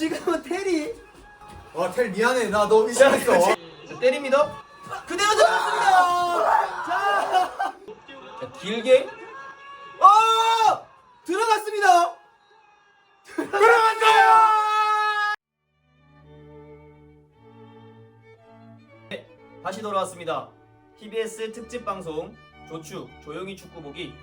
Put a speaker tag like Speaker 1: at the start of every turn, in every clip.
Speaker 1: 지금은 테리.
Speaker 2: 와, 텔 미안해. 나 너 의심했어.
Speaker 1: 자, 때립니다. 그대로 들어갔습니다. 자, 자 길게. 어! 들어갔습니다. 들어갔어요. 네, 다시 돌아왔습니다. TBS 특집 방송 조축 조용히 축구 보기.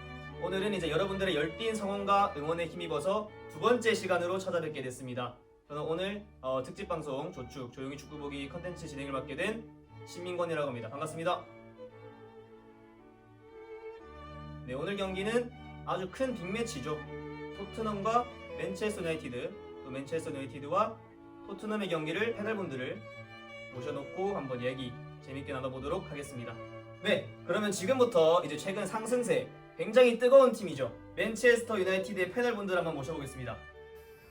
Speaker 1: 오늘은 이제 여러분들의 열띤 성원과 응원에 힘입어서 두 번째 시간으로 찾아뵙게 됐습니다. 저는 오늘 어, 특집 방송 조축 조용히 축구 보기 컨텐츠 진행을 맡게 된 신민권이라고 합니다. 반갑습니다. 네, 오늘 경기는 아주 큰 빅매치죠. 토트넘과 맨체스터 유나이티드, 또 맨체스터 유나이티드와 토트넘의 경기를 패널분들을 모셔놓고 한번 얘기 재밌게 나눠보도록 하겠습니다. 네, 그러면 지금부터 이제 최근 상승세 굉장히 뜨거운 팀이죠. 맨체스터 유나이티드의 패널분들 한번 모셔보겠습니다.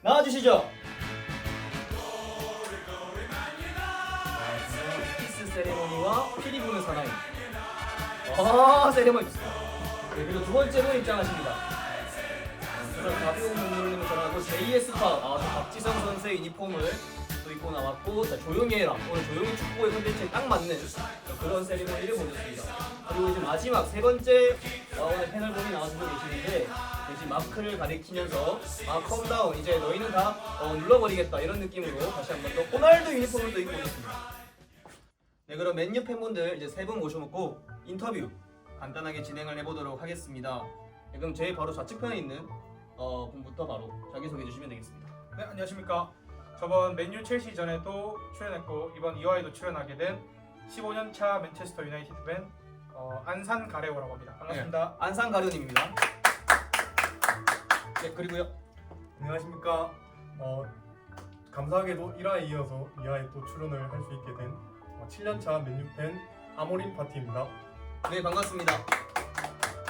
Speaker 1: 나와주시죠. 세레모니와 피리 부는 사나이. 아, 좋습니다. 네, 그리고 두 번째로 입장하십니다. 어, 저는 가비오 문물님을 전하고 JS 파, 아, 또 박지성 선수의 유니폼을 또 입고 나왔고, 자, 조용히 해라. 오늘 조용히 축구의 컨텐츠에 딱 맞는 그런 세리머니를 보여줬습니다. 그리고 이제 마지막 세 번째 어, 오늘 패널 분이 나와주고 계시는데, 네, 지금 마크를 가리키면서, 아, 컴다운, 이제 너희는 다 어, 눌러버리겠다. 이런 느낌으로 다시 한번 또 호날두 유니폼을 또 입고 오셨습니다. 네, 그럼 맨유 팬분들 이제 세 분 모셔놓고 인터뷰 간단하게 진행을 해보도록 하겠습니다. 네, 그럼 제 바로 좌측편에 있는 어, 분부터 바로 자기소개 해 주시면 되겠습니다.
Speaker 3: 네 안녕하십니까 저번 맨유 첼시 전에도 출연했고 이번 2화에도 출연하게 된 15년 차 맨체스터 유나이티드 팬 어, 안산 가레오라고 합니다 반갑습니다
Speaker 1: 안상 가련님입니다. 네, 그리고요.
Speaker 4: 안녕하십니까. 어, 감사하게도 1화에 이어서 2화에 또 출연을 할 수 있게 된 어, 7년차 맨유팬 아모린 파티입니다.
Speaker 1: 네, 반갑습니다.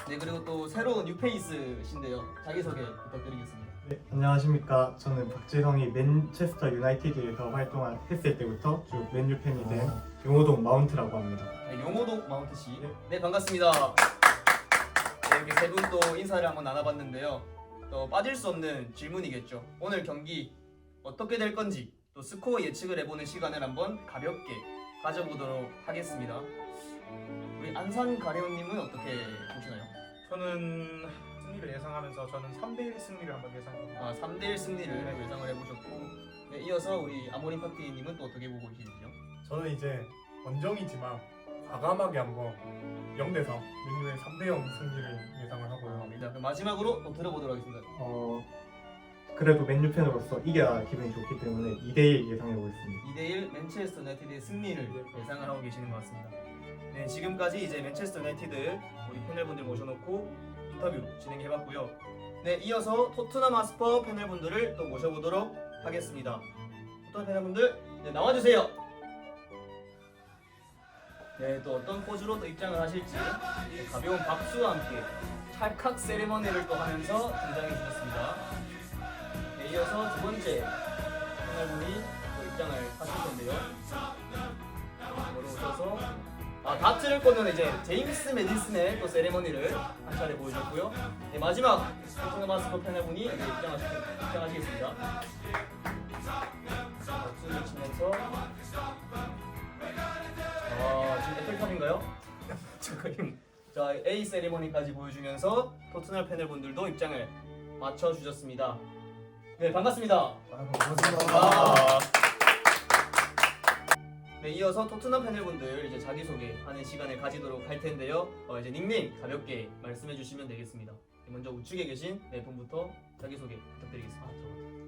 Speaker 1: 네, 그리고 또 새로운 뉴페이스신데요. 자기소개 부탁드리겠습니다.
Speaker 4: 네, 안녕하십니까. 저는 박재성이 맨체스터 유나이티드에서 활동을 했을 때부터 쭉 맨유 팬이 된 용호동 마운트라고 합니다.
Speaker 1: 네, 용호동 마운트 씨.
Speaker 4: 네.
Speaker 1: 네, 반갑습니다. 네, 이렇게 세 분 또 인사를 한번 나눠봤는데요. 또 빠질 수 없는 질문이겠죠. 오늘 경기 어떻게 될 건지 또 스코어 예측을 해보는 시간을 한번 가볍게 가져보도록 하겠습니다. 우리 안산 가래원님은 어떻게 보시나요?
Speaker 3: 저는 승리를 예상하면서 저는 3대1 승리를 한번 예상합니다
Speaker 1: 아, 3대1 승리를 예상을 해보셨고 네, 이어서 우리 아모린 파티님은 또 어떻게 보고 계시는지요?
Speaker 4: 저는 이제 원정이지만 과감하게 한번 0대3 맨유의 3대0 승리를 예상을 하고요.
Speaker 1: 자, 그럼 마지막으로 또 들어보도록 하겠습니다.
Speaker 4: 어, 그래도 맨유 팬으로서 이겨야 기분이 좋기 때문에 2대1 예상해 보겠습니다.
Speaker 1: 2대1 맨체스터 유나이티드의 승리를 예상을 하고 계시는 것 같습니다. 네, 지금까지 이제 맨체스터 유나이티드 우리 패널분들 모셔놓고 인터뷰 진행해봤고요. 네, 이어서 토트넘 아스퍼 패널분들을 또 모셔보도록 하겠습니다. 토트넘 패널분들 네, 나와주세요. 네, 또 어떤 포즈로 또 입장을 하실지 네, 가벼운 박수와 함께 찰칵 세레머니를 또 하면서 등장해 주셨습니다. 네, 이어서 두 번째 또 입장을 하실 텐데요. 걸어오셔서 아 다트를 꽂는 이제 제임스 메디슨의 또 세레머니를 한 차례 보여줬고요. 네, 마지막 토트넘 마스터 패널분이 입장하시, 입장하시겠습니다. 박수를 치면서 아 지금 에펠탑인가요? 지금 자 A 세리머니까지 보여주면서 토트넘 패널분들도 입장을 맞춰주셨습니다. 네 반갑습니다. 아. 네, 이어서 토트넘 패널분들 이제 자기소개하는 시간을 가지도록 할 텐데요. 어, 이제 닉네임 가볍게 말씀해 주시면 되겠습니다. 네, 먼저 우측에 계신 네 분부터 자기소개 부탁드리겠습니다.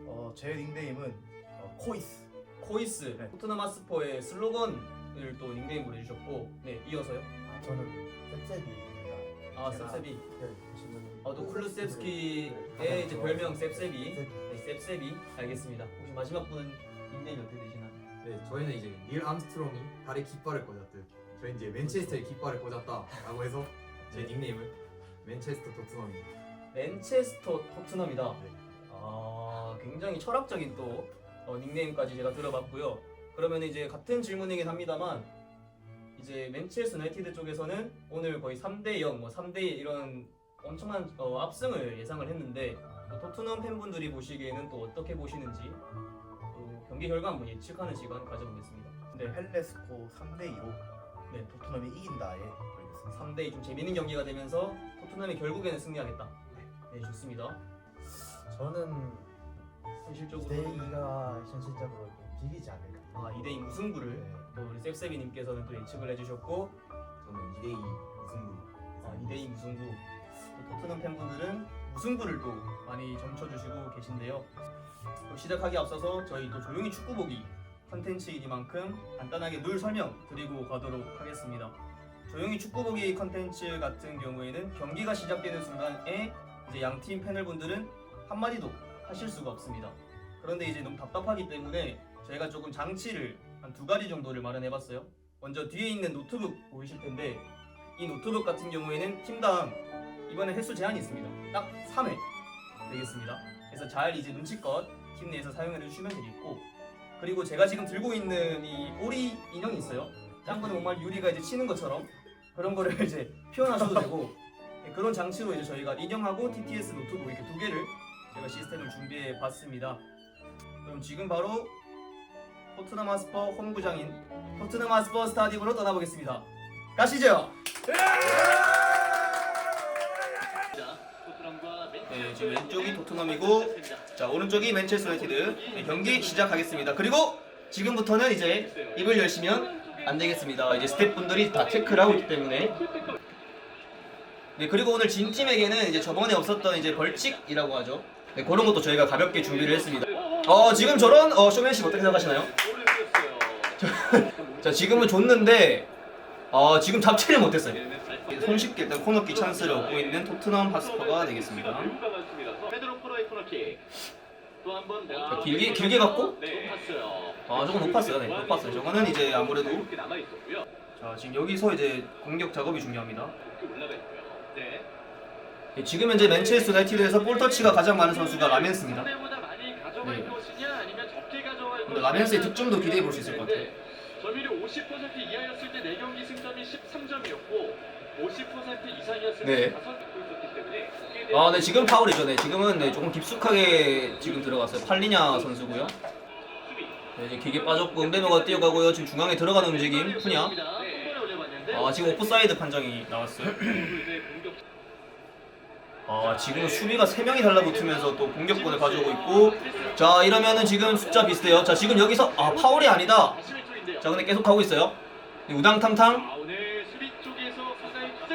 Speaker 2: 어, 제 닉네임은 어, 코이스.
Speaker 1: 코이스,
Speaker 2: 네.
Speaker 1: 토트넘 하스퍼의 슬로건을 또 닉네임으로 해주셨고, 네, 이어서요.
Speaker 2: 아, 저는 셉셉이입니다.
Speaker 1: 아,
Speaker 2: 제가-
Speaker 1: 셉셉이.
Speaker 2: 네, 보시면
Speaker 1: 아, 또 쿨루셉스키의
Speaker 2: 네,
Speaker 1: 이제
Speaker 2: 가장
Speaker 1: 별명
Speaker 2: 좋아하는
Speaker 1: 셉셉이.
Speaker 2: 셉셉이.
Speaker 1: 네, 셉셉이. 알겠습니다. 혹시 마지막 분은 닉네임이 어떻게 되시나요?
Speaker 5: 네, 저희는 이제 닐 암스트롱이 달에 깃발을 꽂았듯 저희 이제 맨체스터에 깃발을 꽂았다라고 해서 제 닉네임을 맨체스터 토트넘입니다.
Speaker 1: 맨체스터 토트넘이다.
Speaker 5: 네.
Speaker 1: 아, 굉장히 철학적인 또 어, 닉네임까지 제가 들어봤고요. 그러면 이제 같은 질문이긴 합니다만 이제 맨체스터 유나이티드 쪽에서는 오늘 거의 3대 0, 뭐 3대 1 이런 엄청난 어, 압승을 예상을 했는데 또 토트넘 팬분들이 보시기에는 또 어떻게 보시는지 또 경기 결과 한번 예측하는 시간 가져보겠습니다. 네,
Speaker 2: 펠레스코 3대 2로
Speaker 1: 네.
Speaker 2: 토트넘이 이긴다에 걸겠습니다.
Speaker 1: 3대2 좀 재밌는 경기가 되면서 토트넘이 결국에는 승리하겠다. 네, 좋습니다.
Speaker 2: 저는
Speaker 1: 현실적으로
Speaker 2: 2대 2가 현실적으로 좀 비기지 않을까.
Speaker 1: 아, 2대2 무승부를
Speaker 2: 네.
Speaker 1: 또 우리 셉셉이님께서는 또 예측을 해주셨고
Speaker 5: 저는 2대2 무승부.
Speaker 1: 아, 2대2 무승부 또 토트넘 팬분들은 무승부를 또 많이 점쳐주시고 계신데요. 또 시작하기 앞서서 저희 또 조용히 축구 보기 컨텐츠이니만큼 간단하게 룰 설명 드리고 가도록 하겠습니다. 조용히 축구 보기 컨텐츠 같은 경우에는 경기가 시작되는 순간에 이제 양 팀 패널분들은 한마디도 하실 수가 없습니다. 그런데 이제 너무 답답하기 때문에 저희가 조금 장치를 한 두 가지 정도를 마련해봤어요. 먼저 뒤에 있는 노트북 보이실 텐데 이 노트북 같은 경우에는 팀당 이번에 횟수 제한이 있습니다. 딱 3회 되겠습니다. 그래서 잘 이제 눈치껏 팀 내에서 사용해 주시면 되겠고 그리고 제가 지금 들고 있는 이 오리 인형이 있어요. 짱구는 정말 유리가 이제 치는 것처럼 그런 거를 이제 표현하셔도 되고 네, 그런 장치로 이제 저희가 인형하고 TTS 노트북 이렇게 두 개를 제가 시스템을 준비해 봤습니다. 그럼 지금 바로 토트넘 하스퍼 홈구장인 토트넘 하스퍼 스타디움으로 떠나보겠습니다. 가시죠. 지금 왼쪽이 토트넘이고 자 오른쪽이 맨체스터 유나이티드 네, 경기 시작하겠습니다. 그리고 지금부터는 이제 입을 열시면 안 되겠습니다. 이제 스태프분들이 다 체크를 하고 있기 때문에 네 그리고 오늘 진 팀에게는 이제 저번에 없었던 이제 벌칙이라고 하죠. 네 그런 것도 저희가 가볍게 준비를 했습니다. 어 지금 저런 어 쇼맨십 어떻게 생각하시나요? 자 지금은 줬는데 어 지금 잡지를 못했어요. 손쉽게 일단 코너킥 찬스를 얻고 있는 토트넘 하스퍼가 되겠습니다. 자, 길게 길게 갔고
Speaker 6: 네.
Speaker 1: 아 저건 높았어요. 네 높았어요. 저거는 이제 아무래도
Speaker 6: 남아 있었고요.
Speaker 1: 자 지금 여기서 이제 공격 작업이 중요합니다.
Speaker 6: 네.
Speaker 1: 예, 지금 현재 맨체스터 유나이티드에서 볼 터치가 가장 많은 선수가 라멘스입니다. 네. 근데. 라멘스의 득점도 기대해 볼 수 있을 것 같아요.
Speaker 6: 네. 점유율이 50% 이하였을 때 4경기 승점이 13점이었고 50% 이상이었을
Speaker 1: 네.
Speaker 6: 때 5점 있었기 때문에
Speaker 1: 아, 네 지금 파울이죠. 네 지금은 네, 조금 깊숙하게 지금 들어갔어요. 팔리냐 선수고요. 네, 이제 길게 빠졌고 은베노가 뛰어가고요. 지금 중앙에 들어가는 움직임 푸냐. 아 지금 오프사이드 판정이 나왔어요. 아 지금은 수비가 3명이 달라붙으면서 또 공격권을 가져오고 있고 자 이러면은 지금 숫자 비슷해요. 자 지금 여기서 아 파울이 아니다. 자 근데 계속 가고 있어요. 우당탕탕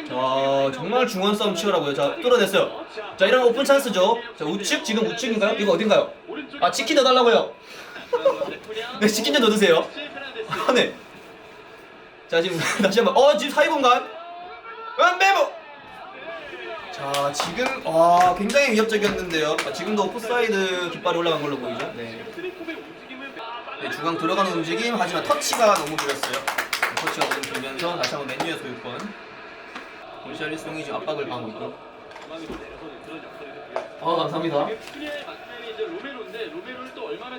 Speaker 1: 자 정말 중원 싸움 치열하고요. 자 뚫어냈어요. 자 이러면 오픈 찬스죠. 자 우측 지금 우측인가요? 이거 어딘가요? 아 치킨 넣어달라고요. 네 치킨 좀 넣어주세요. 아 네. 자 지금 다시 한번 어 지금 사이 공간. 은메모. 자 지금 와 굉장히 위협적이었는데요. 아, 지금도 오프사이드 깃발이 올라간 걸로 보이죠. 네. 네, 중앙 들어가는 움직임 하지만 터치가 너무 길었어요. 네, 터치가 너무 길면서 다시 한번 맨유의 소유권. 볼샤리송이 지금 압박을 가하고 있고. 아 감사합니다.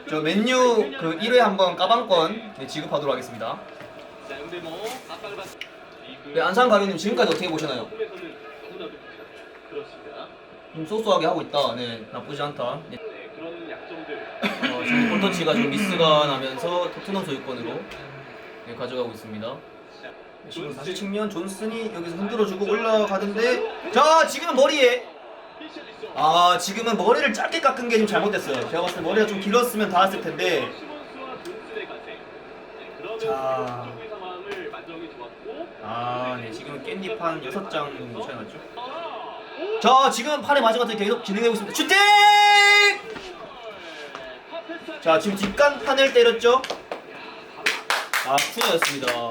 Speaker 1: 저 맨유 그 1회 한번 까방권 네, 지급하도록 하겠습니다. 네, 안산 가루님 지금까지 어떻게 보시나요? 좀 소소하게 하고 있다. 네, 나쁘지 않다. 네. 어, 지금 볼터치가 좀 미스가 나면서 토트넘 소유권으로 네, 가져가고 있습니다. 네, 지금 다시 측면 존슨이 여기서 흔들어주고 올라가는데 자 지금은 머리에 아 지금은 머리를 짧게 깎은 게 좀 잘못됐어요. 제가 봤을 때 머리가 좀 길었으면 닿았을 텐데.
Speaker 6: 네, 그러면
Speaker 1: 자. 아, 네 지금은 깻잎 한 6장 정도 차이 났죠.
Speaker 6: 아,
Speaker 1: 자 지금 판의 마지막까지 계속 진행되고 있습니다. 슈팅! 자 지금 뒷간 판을 때렸죠. 아 쿠냐였습니다.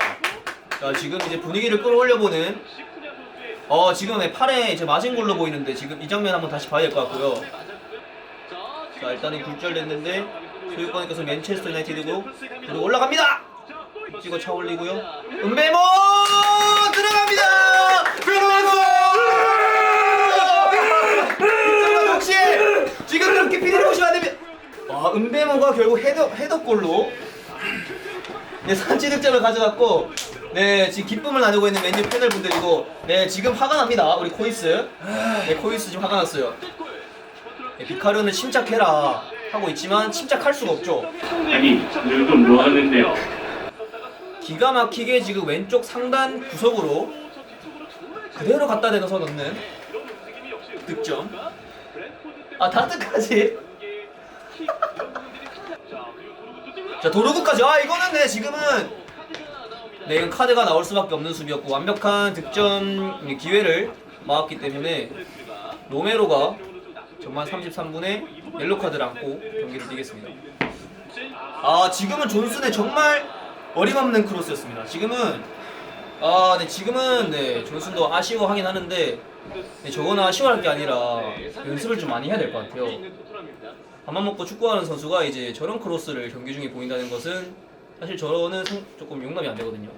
Speaker 1: 자 지금 이제 분위기를 끌어올려 보는 어 지금 왜 팔에 이제 맞은 걸로 보이는데 지금 이 장면 한번 다시 봐야 될 것 같고요.
Speaker 6: 자,
Speaker 1: 일단은 굴절됐는데 소유권에서 맨체스터 유나이티드고. 그리고 올라갑니다. 찍어 차 올리고요.
Speaker 6: 자,
Speaker 1: 은배모 들어갑니다. 은배모 혹시 지금 그렇게 피디를 보시면 안 됩니다. 아 은배모가 결국 헤더 헤더골로 네 선취 득점을 가져갔고 네 지금 기쁨을 나누고 있는 맨유 패널 분들이고 네 지금 화가 납니다 우리 코이스 네 코이스 지금 화가 났어요. 네, 비카르는 침착해라. 하고 있지만 침착할 수가 없죠.
Speaker 6: 아니 누구 뭐 하는데요?
Speaker 1: 기가 막히게 지금 왼쪽 상단 구석으로 그대로 갖다 대서 넣는 득점. 아 다트까지. 자 도루구까지. 아 이거는 네 지금은 네 이건 카드가 나올 수밖에 없는 수비였고 완벽한 득점 기회를 막았기 때문에 로메로가 전반 33분에 옐로 카드를 안고 경기를 뛰겠습니다. 아 지금은 존슨의 정말 어림없는 크로스였습니다. 지금은 아, 네 지금은 네 존슨도 아쉬워하긴 하는데 네, 저거는 아쉬워할 게 아니라 연습을 좀 많이 해야 될 것 같아요. 밥만 먹고 축구하는 선수가 이제 저런 크로스를 경기 중에 보인다는 것은 사실 저는 성- 조금 용납이 안 되거든요.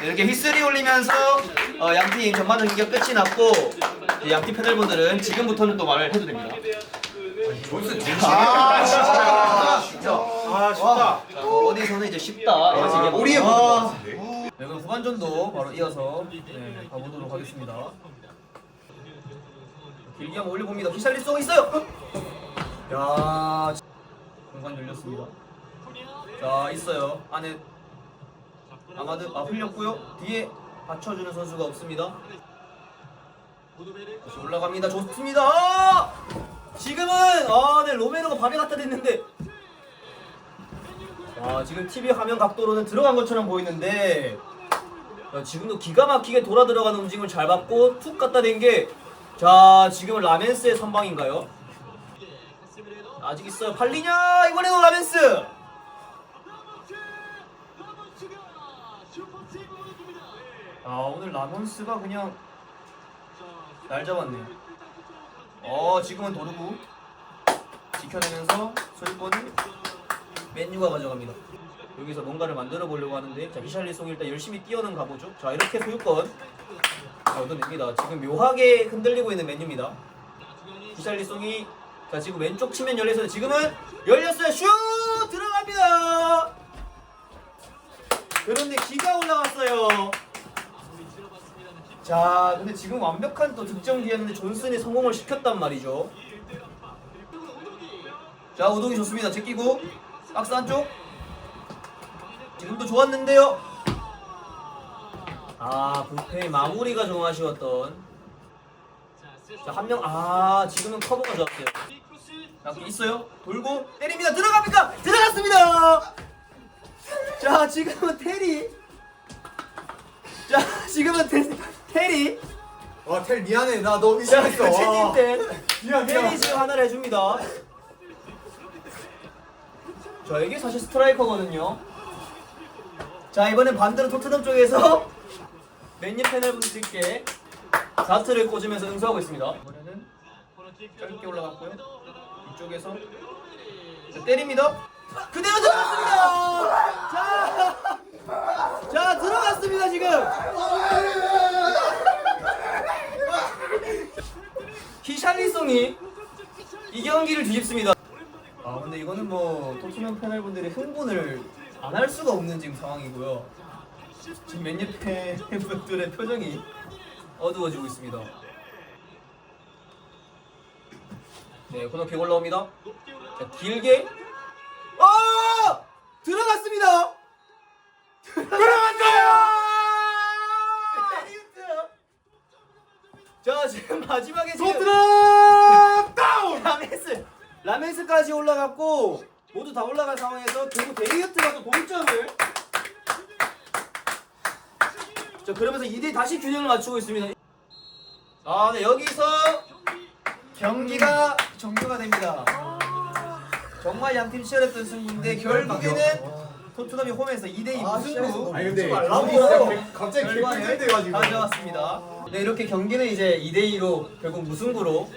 Speaker 1: 네, 이렇게 휘슬이 울리면서 어, 양팀 전반전 경기가 끝이 났고 네, 양팀 패널분들은 지금부터는 또 말을 해도 됩니다.
Speaker 5: 존슨
Speaker 2: 아 진짜 진짜
Speaker 3: 아 쉽다.
Speaker 1: 자, 어, 어디서는 이제 쉽다. 뭐-
Speaker 5: 오리에 보는
Speaker 1: 아.
Speaker 5: 것 같은데.
Speaker 1: 네, 그럼 후반전도 바로 이어서 네, 가보도록 하겠습니다. 길게 한번 올려봅니다. 히샬리송 있어요. 야, 공간 열렸습니다. 자, 있어요. 안에 아마드 아 흘렸고요. 뒤에 받쳐주는 선수가 없습니다. 다시 올라갑니다. 좋습니다. 아! 지금은 아, 네 로메로가 발에 갖다 댔는데 아 지금 TV 화면 각도로는 들어간 것처럼 보이는데 야, 지금도 기가 막히게 돌아 들어가는 움직임을 잘 받고 툭 갖다 댄게자 지금은 라멘스의 선방인가요? 아직 있어요 팔리냐 이번에도 라멘스 아 오늘 라멘스가 그냥 날 잡았네요 어 지금은 도르구 지켜내면서 소유권을 맨유가 가져갑니다. 여기서 뭔가를 만들어 보려고 하는데 자 히샬리송 일단 열심히 뛰어는 가보죠. 자 이렇게 소유권 자, 얻어냅니다. 지금 묘하게 흔들리고 있는 맨유입니다. 히샬리송이 자 지금 왼쪽 측면 열려서 지금은 열렸어요. 슛 들어갑니다. 그런데 기가 올라갔어요. 자 근데 지금 완벽한 또 득점 기회였는데 존슨이 성공을 시켰단 말이죠. 자 우동이 좋습니다. 제끼고 박스 안쪽 지금도 좋았는데요. 아 불펜 마무리가 좀 아쉬웠던. 자 한 명 아 지금은 커버가 좋았어요. 자 있어요. 돌고 때립니다. 들어갑니까? 들어갔습니다. 자 지금은 테리. 자 지금은 테, 테리.
Speaker 5: 와 텔 미안해 나 너무
Speaker 1: 자
Speaker 5: 미안했어.
Speaker 1: 코치님
Speaker 5: 와.
Speaker 1: 때
Speaker 5: 미안
Speaker 1: 테리
Speaker 5: 미안.
Speaker 1: 지금 하나를 해줍니다. 자 이게 사실 스트라이커거든요. 자 이번엔 반대로 토트넘 쪽에서 맨유 패널분들께 다트를 꽂으면서 응수하고 있습니다. 이번에는 짧게 올라갔고요. 이쪽에서 자, 때립니다. 그대로 들어갔습니다. 자, 자 들어갔습니다 지금. 히 샬리송이 이 경기를 뒤집습니다. 아 근데 이거는 뭐 토트넘 패널분들이 흥분을 안 할 수가 없는 지금 상황이고요. 지금 맨유 팬분들의 표정이 어두워지고 있습니다. 네 코너킥 올라옵니다. 자 길게 아 들어갔습니다. 들어갔어요. 자 지금 마지막에 지금
Speaker 3: 토트넘 다운.
Speaker 1: 라멘스 라멘스까지 올라갔고 모두 다 올라간 상황에서 결국 데리어트가 또 동점을. 자 그러면서 2대 다시 균형을 맞추고 있습니다. 아 네 여기서 경기가 종료가 됩니다. 정말 양팀 치열했던 승부인데 결국에는 토트넘이 홈에서 2대2 무승부
Speaker 5: 아니 근데
Speaker 2: 말라고.
Speaker 5: 여기서 갑자기
Speaker 1: 결과를
Speaker 5: 개꿀잼돼가지고.
Speaker 1: 가져왔습니다. 네 이렇게 경기는 이제 2대 2로 결국 무승부로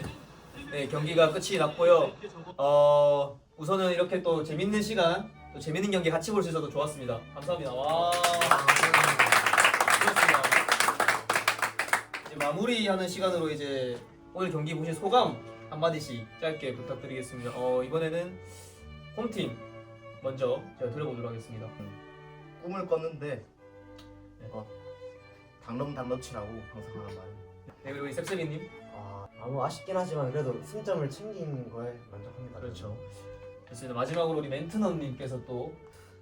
Speaker 1: 네 경기가 끝이 났고요. 어 우선은 이렇게 또 재밌는 시간, 또 재밌는 경기 같이 볼 수 있어서 좋았습니다. 감사합니다. 와. 좋습니다. 이제 마무리하는 시간으로 이제 오늘 경기 보신 소감 한 마디씩 짧게 부탁드리겠습니다. 어 이번에는 홈팀 먼저 제가 들어보도록 하겠습니다.
Speaker 2: 꿈을 꿨는데 어, 당넘 당넘치라고 항상 하는 말.
Speaker 1: 네 그리고 이 셉셉이님.
Speaker 2: 아 아, 뭐 아쉽긴 하지만 그래도 승점을 챙긴 거에 만족합니다.
Speaker 1: 그렇죠. 좋습니다. 마지막으로 우리 멘트너님께서 또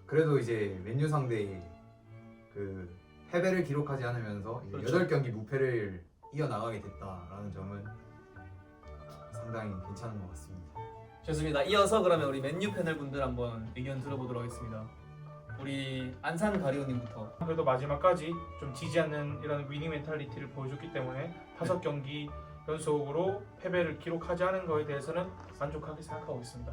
Speaker 5: 그래도 이제 맨유 상대 그 패배를 기록하지 않으면서 이제
Speaker 1: 그렇죠.
Speaker 5: 8경기 무패를 이어나가게 됐다라는 점은 상당히 괜찮은 것 같습니다.
Speaker 1: 좋습니다. 이어서 그러면 우리 맨유 패널 분들 한번 의견 들어보도록 하겠습니다. 우리 안산 가리오님부터.
Speaker 3: 그래도 마지막까지 좀 지지 않는 이런 위닝 멘탈리티를 보여줬기 때문에 다섯 경기 연속으로 패배를 기록하지 않은 거에 대해서는 만족하게 생각하고 있습니다.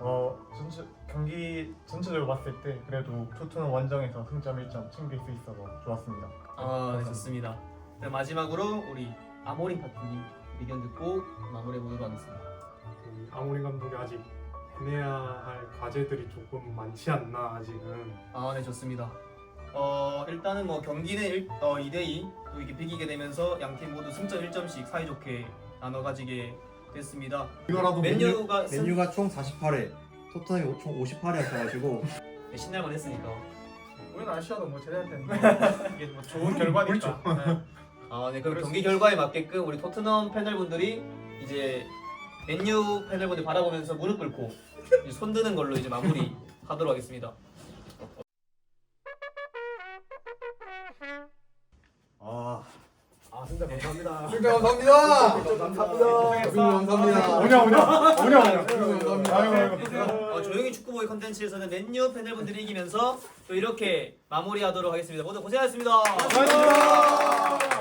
Speaker 4: 어 전체 경기 전체적으로 봤을 때 그래도 토트넘 원정에서 승점 1점 챙길 수 있어서 좋았습니다.
Speaker 1: 아, 네, 좋습니다. 네, 마지막으로 우리 아모린 파트님 의견 듣고 마무리해 보도록 하겠습니다.
Speaker 4: 그 아모리 감독이 아직 해내야 할 과제들이 조금 많지 않나 아직은
Speaker 1: 아, 네, 좋습니다. 어, 일단은 뭐 경기는 일, 어, 2대2 또 이게 비기게 되면서 양 팀 모두 승점 1점씩 사이좋게 나눠 가지게 됐습니다.
Speaker 4: 이거라도
Speaker 1: 맨유가 승...
Speaker 7: 맨유가 총 48회, 토트넘이 총 58회였어가지고
Speaker 1: 네, 신날 만 했으니까.
Speaker 3: 우리는 아시아도 뭐 제대할 텐데 이게 뭐 좋은 결과니까. 네.
Speaker 1: 아, 네, 그럼
Speaker 3: 그럴
Speaker 1: 경기
Speaker 3: 수
Speaker 1: 결과에 맞게끔 우리 토트넘 패널분들이 이제 맨유 패널분들 바라보면서 무릎 꿇고 이제 손 드는 걸로 이제 마무리 하도록 하겠습니다.
Speaker 7: 아
Speaker 2: 아, 승자 감사합니다.
Speaker 5: 승자 감사합니다.
Speaker 2: 감사합니다.
Speaker 5: 승자 감사합니다.
Speaker 4: 오냐 오냐 오냐 오냐
Speaker 5: 감사합니다.
Speaker 1: 어, 조용히 축구보이 컨텐츠에서는 맨유 패널분들이 이기면서 또 이렇게 마무리하도록 하겠습니다. 모두 고생하셨습니다.
Speaker 4: 감사합니다.